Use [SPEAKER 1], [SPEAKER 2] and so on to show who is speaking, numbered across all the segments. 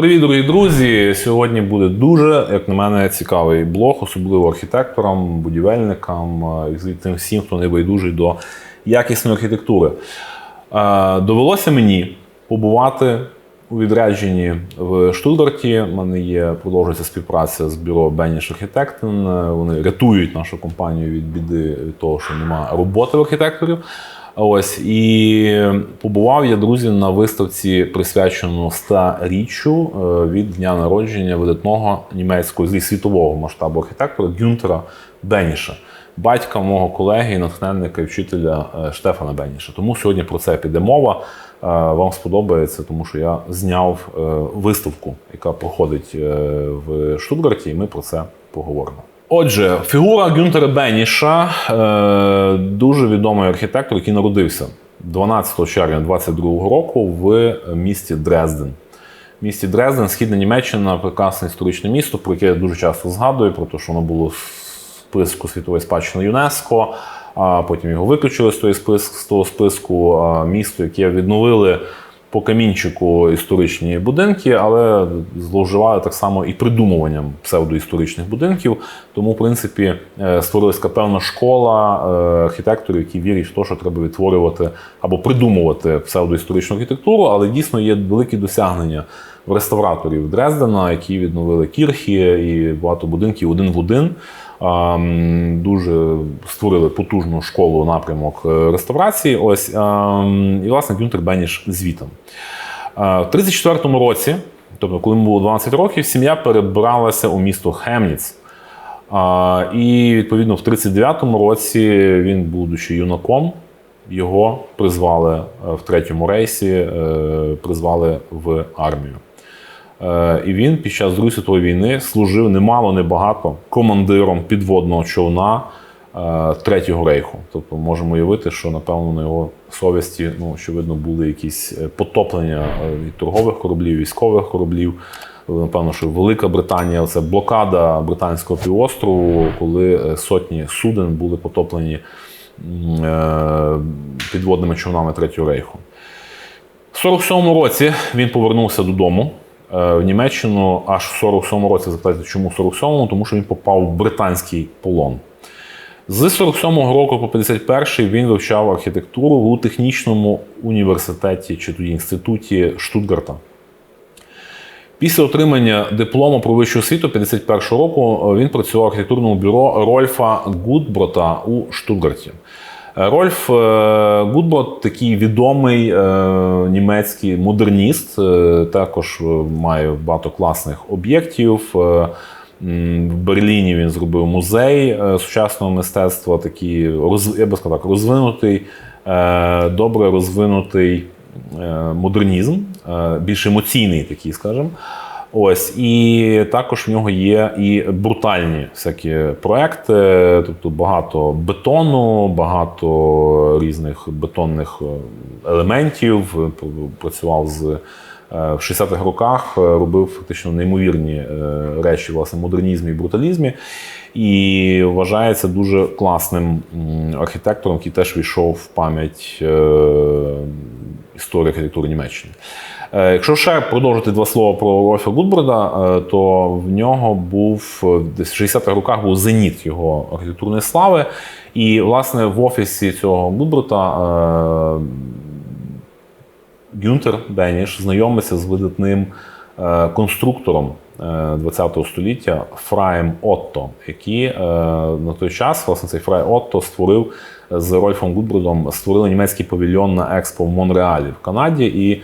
[SPEAKER 1] Привіт, дорогі друзі! Сьогодні буде дуже, як на мене, цікавий блог, особливо архітекторам, будівельникам е, і тим всім, хто не байдужий до якісної архітектури. Е, Довелося мені побувати у відрядженні в Штутгарті. У мене є продовжується співпраця з бюро Беніш Архітектен. Вони рятують нашу компанію від біди від того, що немає роботи в архітекторів. Ось і побував я, друзі, на виставці, присвячену 100-річчю е, від дня народження видатного німецького зі світового масштабу архітектора Гюнтера Беніша, батька мого колеги, натхненника і вчителя е, Штефана Беніша. Тому сьогодні про це піде мова. Е, Вам сподобається, тому що я зняв виставку, яка проходить в Штутгарті, і ми про це поговоримо. Отже, фігура Гюнтера Беніша е, дуже відомий архітектор, який народився 12 червня 22 року в місті Дрезден. В місті Дрезден, східна Німеччина, прекрасне історичне місто, про яке я дуже часто згадую, про те, що воно було в списку світової спадщини ЮНЕСКО. А потім його виключили з того списку місто, яке відновили по камінчику історичні будинки, але зловживали так само і придумуванням псевдоісторичних будинків. Тому, в принципі, е, створилася певна школа е, архітекторів, які вірять в те, що треба відтворювати або придумувати псевдоісторичну архітектуру, але дійсно є великі досягнення в реставраторів Дрездена, які відновили кірхи і багато будинків один в один. Дуже створили потужну школу напрямок е, реставрації. Ось і власне Гюнтер Беніш звітом. Е, В 34-му році, тобто, коли йому було 12 років, сім'я перебралася у місто Хемніц. І відповідно в 39-му році він, будучи юнаком, його призвали е, в третьому рейсі, призвали в армію. Е, І він під час Другої світової війни служив немало, небагато командиром підводного човна е, Третього рейху. Тобто можемо уявити, що напевно на його совісті, ну очевидно, були якісь е, потоплення від торгових кораблів, військових кораблів. Напевно, що Велика Британія це блокада британського півострову, коли сотні суден були потоплені підводними човнами Третього рейху. В 47-му році він повернувся додому в Німеччину аж в 47-му році. Запитаєте, чому в 47-му? Тому що він попав в британський полон. З 47-го року по 51-й він вивчав архітектуру у технічному університеті чи тоді інституті Штутгарта. Після отримання диплому про вищу освіту 51-го року е, він працював в архітектурному бюро Рольфа Гудброта у Штутгарті. Рольф е, Гудброт такий відомий е, німецький модерніст, е, також має багато класних об'єктів. В Берліні він зробив музей сучасного мистецтва, такий я би сказав так, розвинутий, добре розвинутий модернізм, більш емоційний такий, скажімо. Ось і також в нього є і брутальні всякі проекти, тобто багато бетону, багато різних бетонних е, елементів. Працював з е, в 60-х роках, е, робив фактично неймовірні речі власне модернізмі і бруталізмі. І вважається дуже класним архітектором, який теж війшов в пам'ять історії архітектури Німеччини. Е, Якщо ще продовжити два слова про Рольфа Гудброда, е, то в нього був е, в 60-х роках був зеніт його архітектурної слави. І, власне, в офісі цього Гудброта е, Гюнтер Беніш знайомиться з видатним конструктором 20 століття Фраєм Отто, який на той час, власне, цей Фрай Отто створив з Рольфом Гудбродом створили німецький павільйон на експо в Монреалі в Канаді. І е,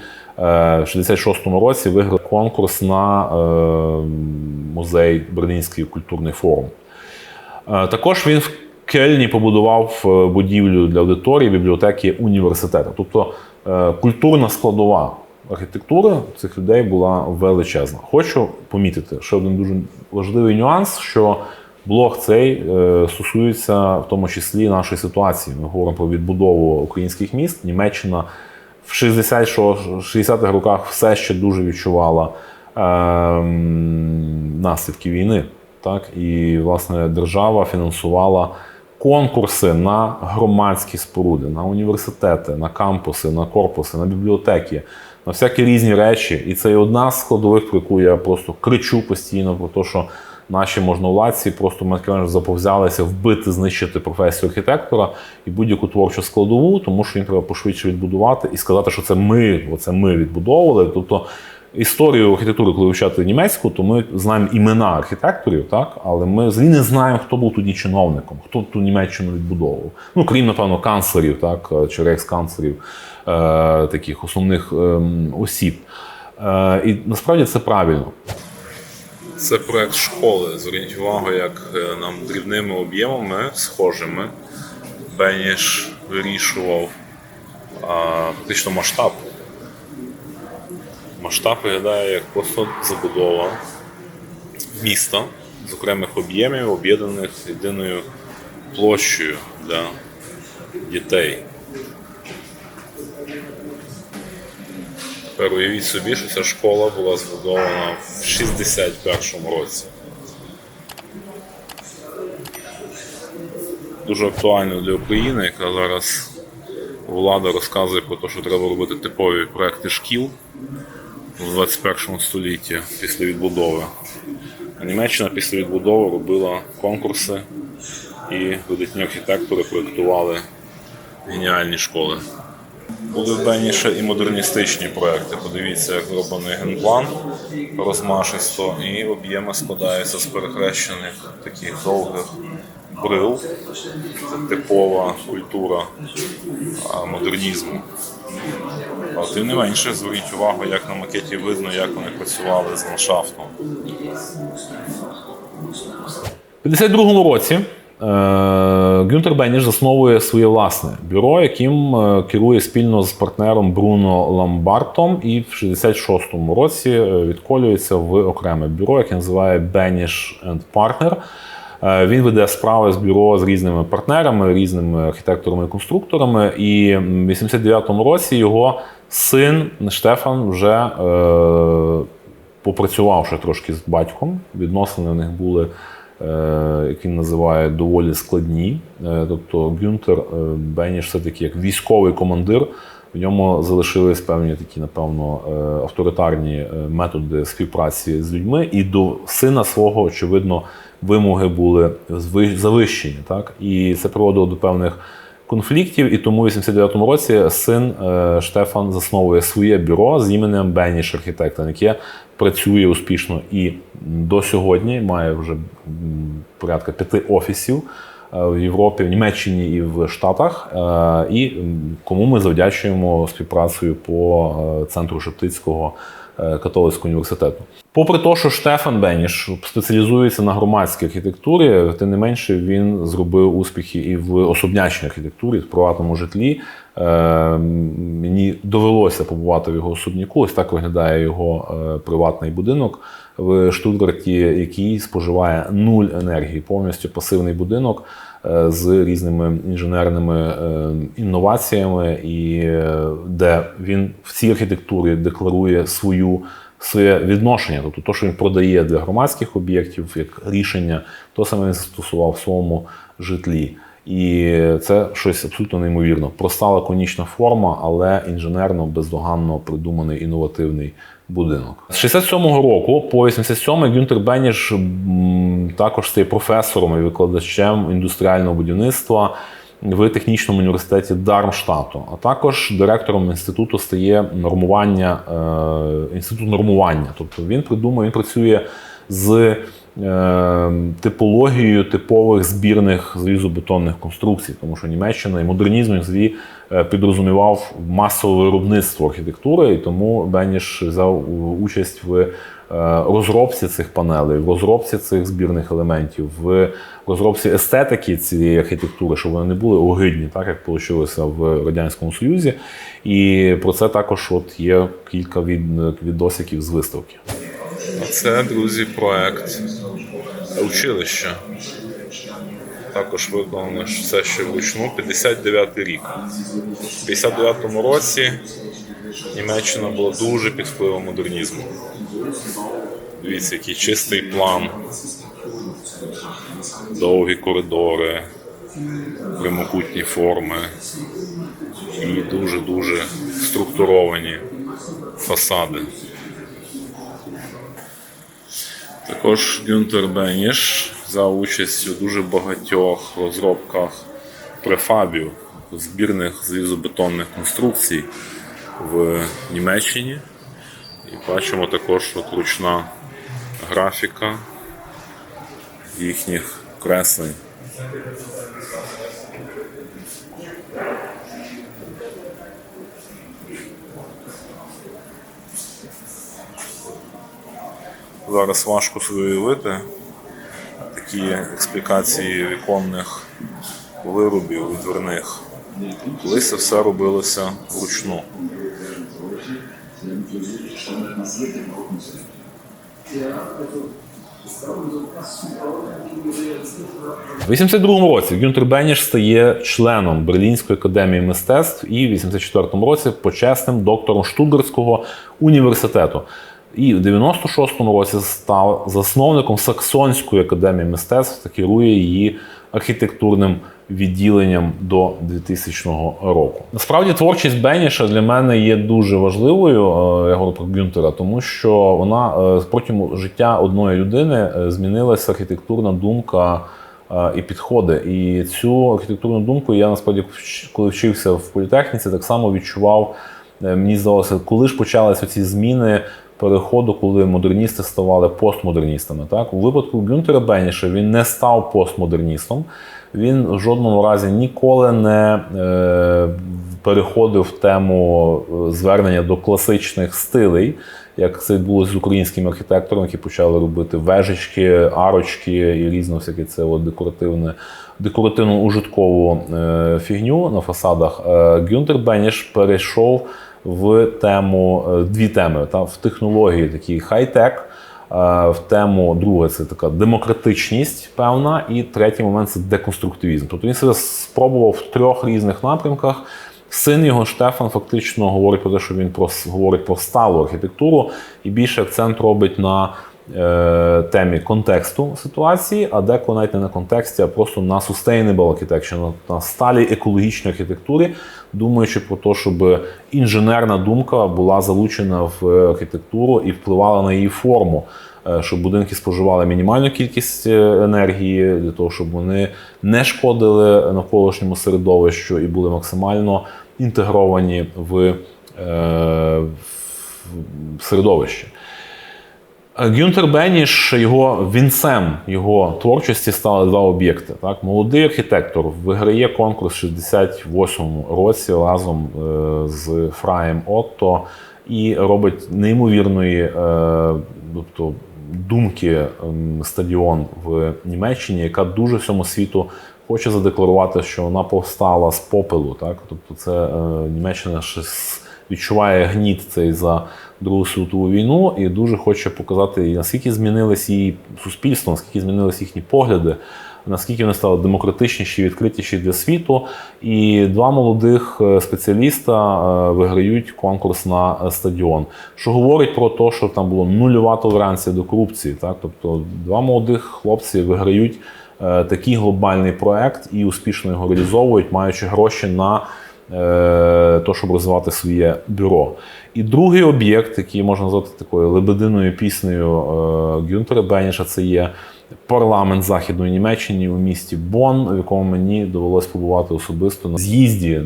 [SPEAKER 1] в 66-му році виграв конкурс на е, музей Берлінський культурний форум. Е, Також він в Кельні побудував будівлю для аудиторії бібліотеки університету. Тобто культурна складова архітектури цих людей була величезна. Хочу помітити ще один дуже важливий нюанс, що блог цей е, стосується в тому числі нашої ситуації. Ми говоримо про відбудову українських міст. Німеччина в 60 що- 60-х роках все ще дуже відчувала ем, наслідки війни. Так? І, власне, держава фінансувала конкурси на громадські споруди, на університети, на кампуси, на корпуси, на бібліотеки. на всякі різні речі. І це є одна з складових, про яку я просто кричу постійно, про те, що наші можновладці просто м'яко заповзялися вбити, знищити професію архітектора і будь-яку творчу складову, тому що їм треба пошвидше відбудувати і сказати, що це ми, оце ми відбудовували. Тобто історію архітектури, коли вивчати німецьку, то ми знаємо імена архітекторів, так, але ми взагалі не знаємо, хто був тоді чиновником, хто ту Німеччину відбудовував. Ну, крім, напевно, канцлерів, так, чи рейхсканцлерів, е, таких основних ем, осіб. Е, і насправді це правильно. Це проект школи. Зверніть увагу, як е, нам дрібними об'ємами, схожими, Беніш вирішував а, фактично масштаб. Масштаб виглядає як просто забудова міста з окремих об'ємів, об'єднаних єдиною площею для дітей. Тепер уявіть собі, що ця школа була збудована в 61-му році. Дуже актуально для України, яка зараз влада розказує про те, що треба робити типові проекти шкіл в 21 столітті після відбудови. А Німеччина після відбудови робила конкурси і видатні архітектори проєктували геніальні школи. Були в і модерністичні проекти. Подивіться, як зроблений генплан розмашисто, і об'єми складаються з перехрещених таких довгих брил. Це типова культура модернізму. Але тим не менше, зверніть увагу, як на макеті видно, як вони працювали з ландшафтом. У 52-му році Гюнтер Беніш засновує своє власне бюро, яким е, керує спільно з партнером Бруно Ламбартом, і в 66-му році е, відколюється в окреме бюро, яке називає Беніш Partner. Е, Він веде справи з бюро з різними партнерами, різними архітекторами і конструкторами. І в 89-му році його син Штефан вже е, попрацювавши трошки з батьком. Відносини в них були, е, як він називає, доволі складні. Е, тобто Гюнтер е, Беніш все-таки як військовий командир. В ньому залишились певні такі, напевно, авторитарні методи співпраці з людьми, і до сина свого, очевидно, вимоги були завищені. Так? І це приводило до певних конфліктів. І тому в 89-му році син е, Штефан засновує своє бюро з іменем Беніш Архітектор, яке працює успішно і до сьогодні має вже порядка п'яти офісів е, в Європі, в Німеччині і в Штатах. Е, І кому ми завдячуємо співпрацею по центру Шептицького католицького університету. Попри те, що Штефан Беніш спеціалізується на громадській архітектурі, тим не менше він зробив успіхи і в особнячій архітектурі, в приватному житлі. Е, Мені довелося побувати в його особняку. Ось так виглядає його е, приватний будинок в Штутгарті, який споживає нуль енергії, повністю пасивний будинок е, з різними інженерними е, інноваціями, і е, де він в цій архітектурі декларує свою. Своє відношення, тобто те, що він продає для громадських об'єктів як рішення, то саме він застосував в своєму житлі. І це щось абсолютно неймовірно. Проста лаконічна форма, але інженерно бездоганно придуманий інновативний будинок. З 67-го року по 87-й Гюнтер Беніш також стає професором і викладачем індустріального будівництва в технічному університеті Дармштату, а також директором інституту стає нормування е, інститут нормування. Тобто він придумав, він працює з е, типологією типових збірних залізобетонних конструкцій, тому що Німеччина і модернізм взагалі е, підрозумівав масове виробництво архітектури, і тому Беніш взяв участь в е, розробці цих панелей, в розробці цих збірних елементів, в розробці естетики цієї архітектури, щоб вони не були огидні, так як вийшло в Радянському Союзі. І про це також от є кілька від, відосиків з виставки. Це, друзі, проект училища. Також виконано все ще вручну. 59 рік. У 59-му році Німеччина була дуже під впливом модернізму. Дивіться, який чистий план, довгі коридори, прямокутні форми і дуже-дуже структуровані фасади. Також Гюнтер Беніш взяв участь у дуже багатьох розробках префабів, збірних залізобетонних конструкцій в Німеччині. І бачимо також от ручна графіка їхніх креслень. Зараз важко собі уявити такі експлікації віконних виробів і дверних. Колись це все робилося вручну. У 82-му році Гюнтер Беніш стає членом Берлінської академії мистецтв і в 84-му році почесним доктором Штутгарського університету. І в 96-му році став засновником Саксонської академії мистецтв та керує її архітектурним відділенням до 2000 року. Насправді творчість Беніша для мене є дуже важливою. е, Я говорю про Гюнтера, тому що вона е, протягом життя одної людини е, змінилася архітектурна думка і підходи. І цю архітектурну думку я насправді, коли вчився в політехніці, так само відчував. Мені здалося, коли ж почалися ці зміни переходу, коли модерністи ставали постмодерністами. Так? У випадку Гюнтера Беніша він не став постмодерністом. Він в жодному разі ніколи не е, переходив в тему е, звернення до класичних стилей, як це відбулося з українськими архітекторами, які почали робити вежечки, арочки і різне всяке це от декоративне, декоративну ужиткову е, фігню на фасадах. Е, Гюнтер Беніш перейшов в тему е, дві теми та в технології такі хай-тек. е, В тему друге це така демократичність, певна, і третій момент це деконструктивізм. Тобто він себе спробував в трьох різних напрямках. Син його Штефан фактично говорить про те, що він про говорить про сталу архітектуру і більше акцент робить на е, темі контексту ситуації, а деколи навіть не на контексті, а просто на sustainable architecture, на, на сталій екологічній архітектурі, думаючи про те, щоб інженерна думка була залучена в архітектуру і впливала на її форму. е, Щоб будинки споживали мінімальну кількість е, енергії для того, щоб вони не шкодили навколишньому середовищу і були максимально інтегровані в, е, в середовище. Гюнтер Беніш, його вінцем його творчості стали два об'єкти. Так? Молодий архітектор виграє конкурс в 68-му році разом е, з Фраєм Отто і робить неймовірної е, тобто, думки ем, стадіон в Німеччині, яка дуже всьому світу хоче задекларувати, що вона повстала з попелу. Так? Тобто, це е, Німеччина ще з- відчуває гніт цей за Другу світову війну і дуже хоче показати, наскільки змінилось її суспільство, наскільки змінились їхні погляди, наскільки вони стали демократичніші, відкритіші для світу. І два молодих е, спеціаліста е, виграють конкурс на стадіон, що говорить про те, що там було нульова толеранція до корупції. Так? Тобто два молодих хлопці виграють е, такий глобальний проект і успішно його реалізовують, маючи гроші на то, щоб розвивати своє бюро. І другий об'єкт, який можна назвати такою лебединою піснею е, Гюнтера Беніша, це є парламент Західної Німеччини у місті Бонн, в якому мені довелось побувати особисто на з'їзді е,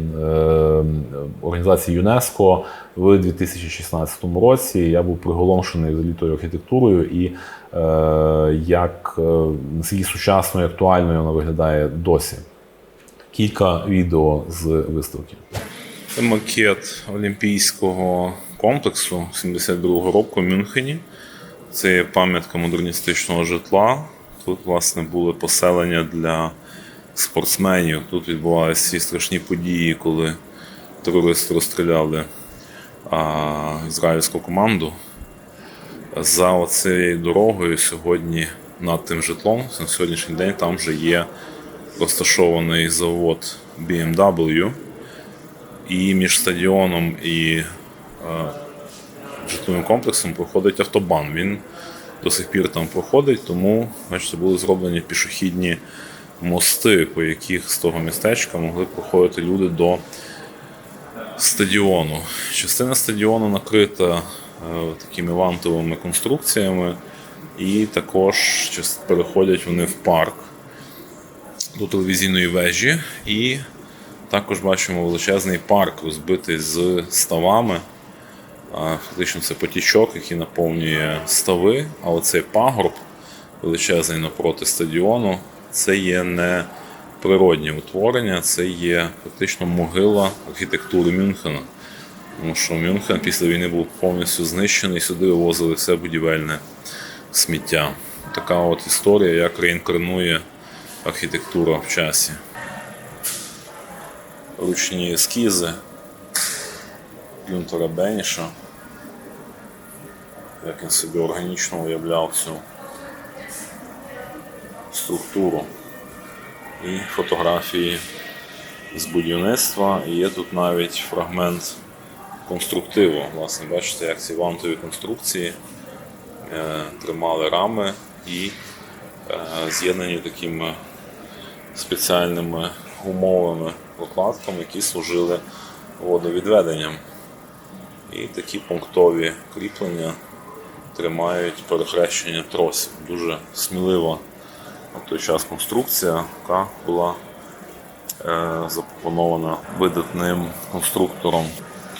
[SPEAKER 1] організації ЮНЕСКО в 2016 році. Я був приголомшений взагалі тою архітектурою і е, як е, наскільки сучасною і актуальною вона виглядає досі. Кілька відео з виставки. Це макет Олімпійського комплексу 72-го року в Мюнхені. Це є пам'ятка модерністичного житла. Тут, власне, були поселення для спортсменів. Тут відбувалися ці страшні події, коли терористи розстріляли а, ізраїльську команду. За оцією дорогою сьогодні над тим житлом, на сьогоднішній день там вже є розташований завод BMW. І між стадіоном і е, житловим комплексом проходить автобан. Він до сих пір там проходить, тому бачите, були зроблені пішохідні мости, по яких з того містечка могли проходити люди до стадіону. Частина стадіону накрита е, такими вантовими конструкціями, і також переходять вони в парк до телевізійної вежі. І також бачимо величезний парк, розбитий з ставами. Фактично це потічок, який наповнює стави, а оцей пагорб величезний напроти стадіону, це є не природнє утворення, це є фактично могила архітектури Мюнхена. Тому що Мюнхен після війни був повністю знищений, сюди вивозили все будівельне сміття. Така от історія, як реінкарнує архітектура в часі. Ручні ескізи Гюнтера Беніша. Як він собі органічно уявляв цю структуру. І фотографії з будівництва. І є тут навіть фрагмент конструктиву. Власне, бачите, як ці вантові конструкції е, тримали рами і е, з'єднані такими спеціальними гумовими прокладками, які служили водовідведенням. І такі пунктові кріплення тримають перехрещення тросів. Дуже смілива на той час конструкція, яка була е, запропонована видатним конструктором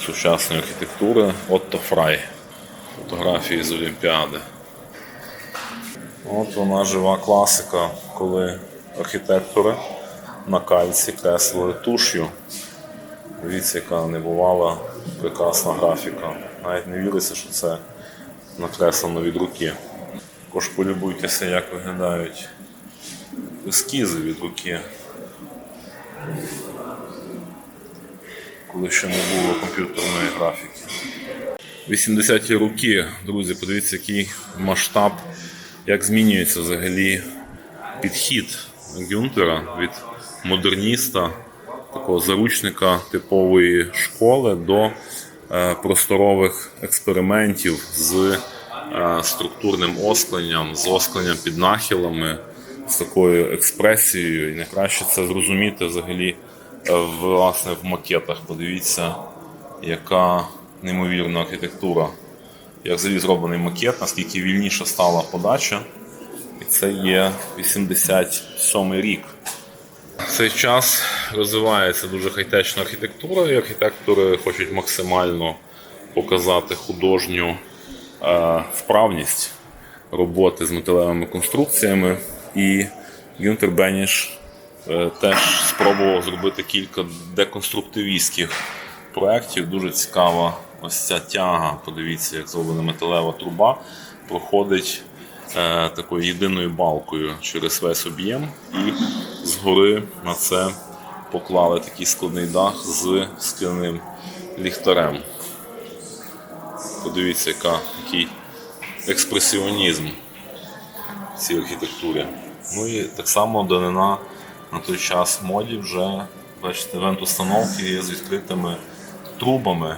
[SPEAKER 1] сучасної архітектури Отто Фрай. Фотографії з Олімпіади. От вона жива класика, коли архітектори на кальці креслили туш'ю. Дивіться, яка небувала прекрасна графіка. Навіть не віриться, що це накреслено від руки. Також полюбуйтеся, як виглядають ескізи від руки. Коли ще не було комп'ютерної графіки. 80-ті роки, друзі, подивіться, який масштаб, як змінюється взагалі підхід Гюнтера від модерніста, такого заручника типової школи до е, просторових експериментів з е, структурним оскленням, з оскленням під нахилами, з такою експресією. І найкраще це зрозуміти взагалі е, власне в макетах. Подивіться, яка неймовірна архітектура. Як взагалі зроблений макет, наскільки вільніша стала подача. І це є 87-й рік. В цей час розвивається дуже хай-течна архітектура, і архітектори хочуть максимально показати художню е, вправність роботи з металевими конструкціями. І Гюнтер Беніш е, теж спробував зробити кілька деконструктивістських проєктів. Дуже цікава ось ця тяга. Подивіться, як зроблена металева труба проходить такою єдиною балкою через весь об'єм, і згори на це поклали такий складний дах з скляним ліхтарем. Подивіться, яка, який експресіонізм в цій архітектурі. Ну і так само данина на той час моді вже, бачите, вент-установки є з відкритими трубами.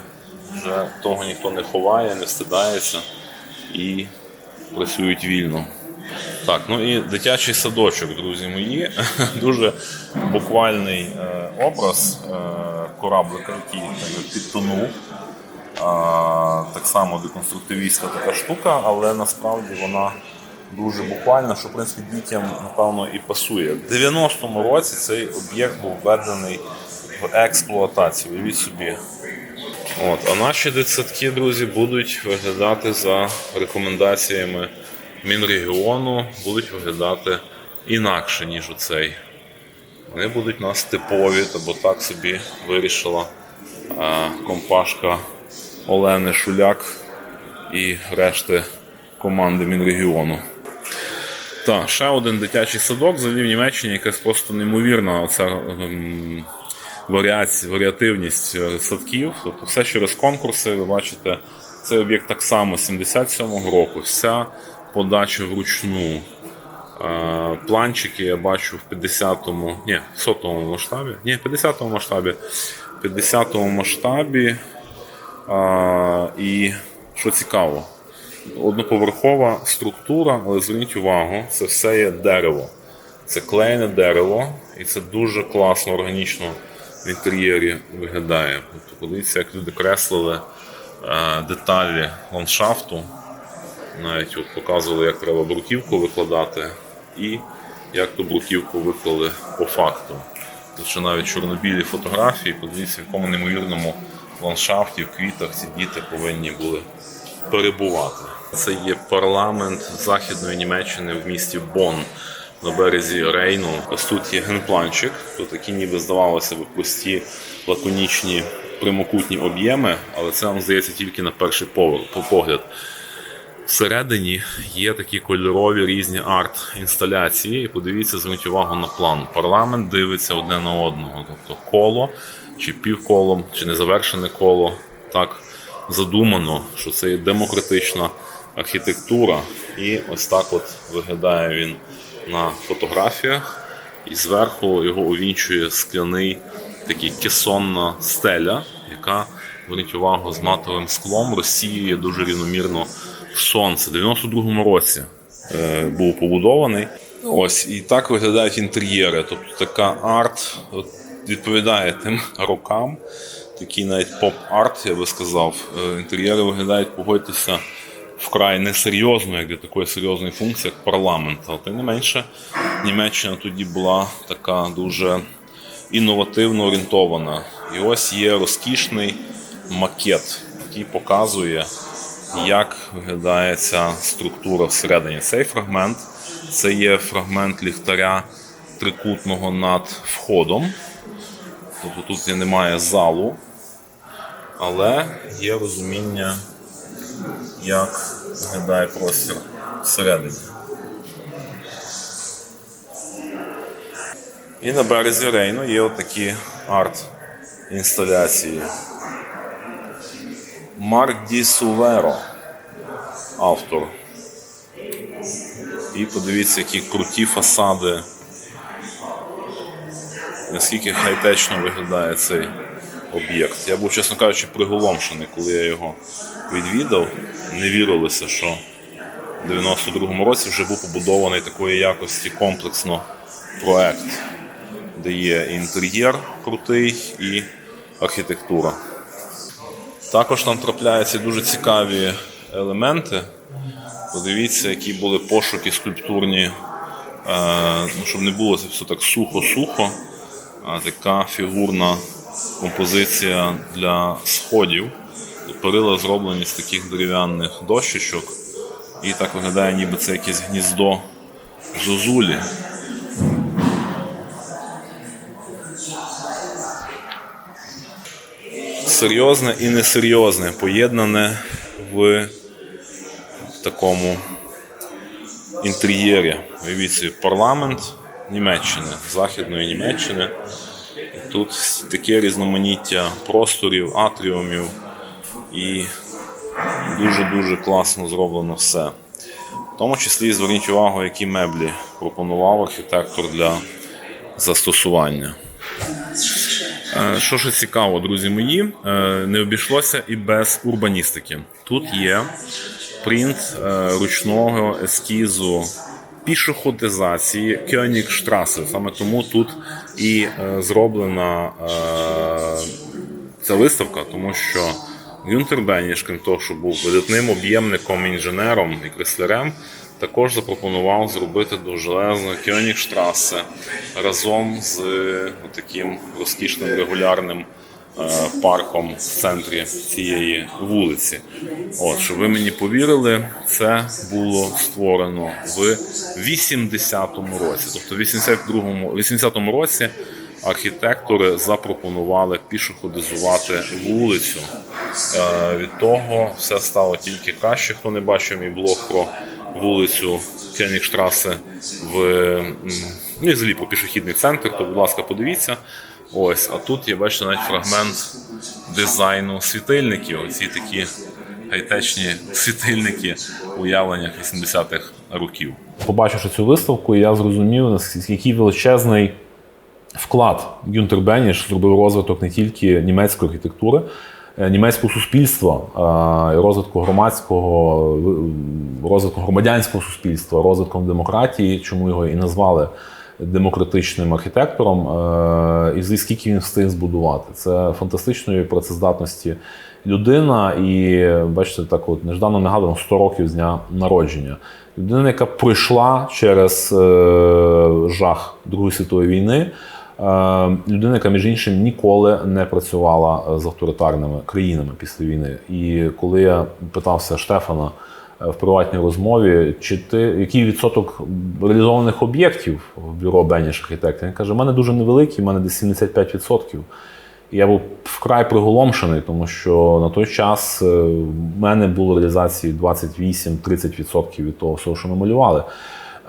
[SPEAKER 1] Вже того ніхто не ховає, не стидається і працюють вільно. Так, ну і дитячий садочок, друзі мої. Дуже буквальний е, образ е, кораблика, який так, підтонув. Так само деконструктивістська така штука, але насправді вона дуже буквальна, що в принципі дітям напевно і пасує. В 90-му році цей об'єкт був введений в експлуатацію. Уявіть собі. От, а наші дитсадки, друзі, будуть виглядати за рекомендаціями Мінрегіону, будуть виглядати інакше, ніж оцей. Вони будуть у нас типові, бо так собі вирішила компашка Олени Шуляк і решти команди Мінрегіону. Так, ще один дитячий садок взагалі в Німеччині якась просто неймовірна оця ем, варіативність е, садків. Тобто все через конкурси, ви бачите, цей об'єкт так само 77-го року. Вся подача вручну. Е, Планчики я бачу в 50-му, ні, в 100-му масштабі. Ні, в 50-му масштабі. 50-му масштабі. А, і що цікаво, одноповерхова структура, але зверніть увагу, це все є дерево. Це клеєне дерево, і це дуже класно, органічно в інтер'єрі виглядає. Тобто, подивіться, як люди креслили е, деталі ландшафту. Навіть от показували, як треба бруківку викладати, і як ту бруківку виклали по факту. Ще навіть чорнобілі фотографії, подивіться, в якому неймовірному ландшафті, в квітах ці діти повинні були перебувати. Це є парламент Західної Німеччини в місті Бонн на березі Рейну. Ось тут є генпланчик. Тут такі ніби здавалося б прості лаконічні прямокутні об'єми, але це нам здається тільки на перший погляд. Всередині є такі кольорові різні арт-інсталяції. І подивіться, зверніть увагу на план. Парламент дивиться одне на одного. Тобто коло, чи півколом, чи незавершене коло. Так задумано, що це є демократична архітектура. І ось так от виглядає він на фотографіях. І зверху його увінчує скляний такий кесонна стеля, яка, зверніть увагу, з матовим склом розсіює дуже рівномірно в сонце. В 92-му році е, був побудований. Ось і так виглядають інтер'єри. Тобто така арт відповідає тим рокам. Такий навіть поп-арт, я би сказав. Е, Інтер'єри виглядають, погодьтеся, вкрай несерйозно, як для такої серйозної функції, як парламент. Але тим не менше, Німеччина тоді була така дуже інновативно орієнтована. І ось є розкішний макет, який показує, як виглядає ця структура всередині. Цей фрагмент це є фрагмент ліхтаря трикутного над входом. Тобто тут немає залу, але є розуміння, як виглядає простір всередині. І на березі Рейну є отакі арт-інсталяції. Марк Ді Суверо, автор. І подивіться, які круті фасади. Наскільки хай-течно виглядає цей об'єкт. Я був, чесно кажучи, приголомшений, коли я його відвідав. Не вірилося, що в 92-му році вже був побудований такої якості комплексно проект, де є інтер'єр крутий і архітектура. Також нам трапляються дуже цікаві елементи. Подивіться, які були пошуки скульптурні, е, ну, щоб не було це все так сухо-сухо, а така фігурна композиція для сходів. Перила зроблені з таких дерев'яних дощечок. І так виглядає, ніби це якесь гніздо зозулі. Серйозне і несерйозне, поєднане в такому інтер'єрі. Уявіть парламент Німеччини, Західної Німеччини. Тут таке різноманіття просторів, атріумів і дуже-дуже класно зроблено все. В тому числі зверніть увагу, які меблі пропонував архітектор для застосування. Е, Що ж цікаво, друзі мої, е, не обійшлося і без урбаністики. Тут є принт е, ручного ескізу пішоходизації Кьонігштраси. Саме тому тут і е, зроблена е, ця виставка, тому що Гюнтер Беніш, крім того, що був видатним об'ємником, інженером і креслярем, також запропонував зробити довжелезну Кьонігштрасе разом з е, таким розкішним регулярним парком в центрі цієї вулиці. От, щоб ви мені повірили, це було створено в 80-му році. Тобто в 82-му, 80-му році архітектори запропонували пішоходизувати вулицю. Е, Від того все стало тільки краще. Хто не бачив мій блог про вулицю Кенігштрасе в ну, і взагалі про пішохідний центр, то, будь ласка, подивіться. Ось, а тут є, бачите, навіть фрагмент дизайну світильників. Оці такі хай-течні світильники у уявленнях 80-х років. Побачивши цю виставку, я зрозумів, наскільки величезний вклад Гюнтер Беніш зробив розвиток не тільки німецької архітектури, е, німецького суспільства, розвитку громадського, розвитку громадянського суспільства, розвитком демократії, чому його і назвали демократичним архітектором, е, і скільки він встиг збудувати. Це фантастичної працездатності людина, і бачите, так от неждано нагадано 100 років з дня народження. Людина, яка пройшла через е, жах Другої світової війни. Е, Людина, яка, між іншим, ніколи не працювала з авторитарними країнами після війни. І коли я питався Штефана в приватній розмові, чи ти який відсоток реалізованих об'єктів в бюро Беніш архітектор, він каже: у мене дуже невеликий, у мене десь 75%. І я був вкрай приголомшений, тому що на той час е, в мене було реалізації 28-30% від того всього, що ми малювали.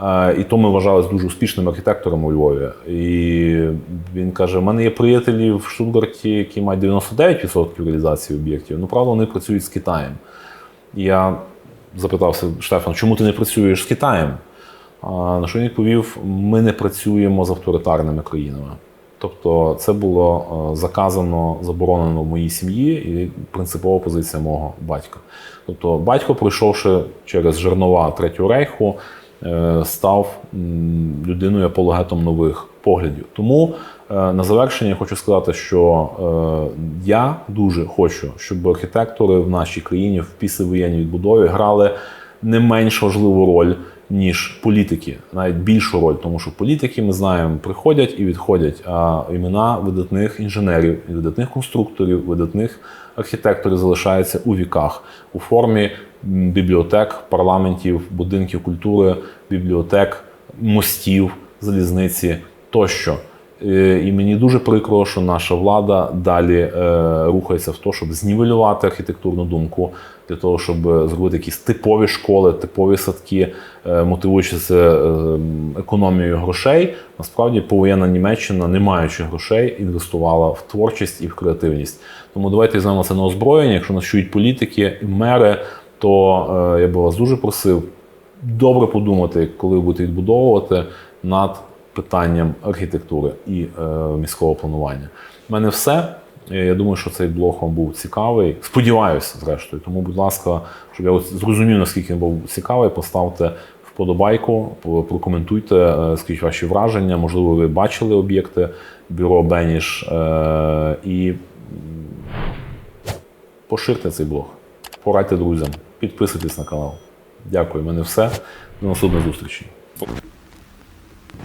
[SPEAKER 1] Е, І то ми вважалися дуже успішним архітектором у Львові. І він каже: у мене є приятелі в Штутгарті, які мають 99% реалізації об'єктів. Ну, правда, вони працюють з Китаєм. Я запитався Штефан, чому ти не працюєш з Китаєм? На що він відповів: ми не працюємо з авторитарними країнами. Тобто це було е, заказано, заборонено в моїй сім'ї і принципова позиція мого батька. Тобто, батько, пройшовши через жернова Третього рейху, е, став людиною апологетом нових поглядів. Тому на завершення хочу сказати, що е, я дуже хочу, щоб архітектори в нашій країні в післявоєнній відбудові грали не менш важливу роль, ніж політики, навіть більшу роль, тому що політики, ми знаємо, приходять і відходять. А імена видатних інженерів, видатних конструкторів, видатних архітекторів залишаються у віках у формі бібліотек, парламентів, будинків культури, бібліотек, мостів, залізниці тощо. Е, І мені дуже прикро, що наша влада далі е, рухається в те, щоб знівелювати архітектурну думку, для того, щоб зробити якісь типові школи, типові садки, е, мотивуючи це е, економією грошей. Насправді повоєнна Німеччина, не маючи грошей, інвестувала в творчість і в креативність. Тому давайте візьмемо це на озброєння. Якщо нас чують політики і мери, то е, я би вас дуже просив добре подумати, коли будете відбудовувати над питанням архітектури і е, міського планування. У мене все. Е, Я думаю, що цей блог вам був цікавий. Сподіваюся, зрештою. Тому, будь ласка, щоб я зрозумів, наскільки він був цікавий, поставте вподобайку, прокоментуйте, е, скажіть ваші враження. Можливо, ви бачили об'єкти бюро Беніш е, і поширте цей блог, порадьте друзям, підписуйтесь на канал. Дякую, в мене все. До наступної зустрічі.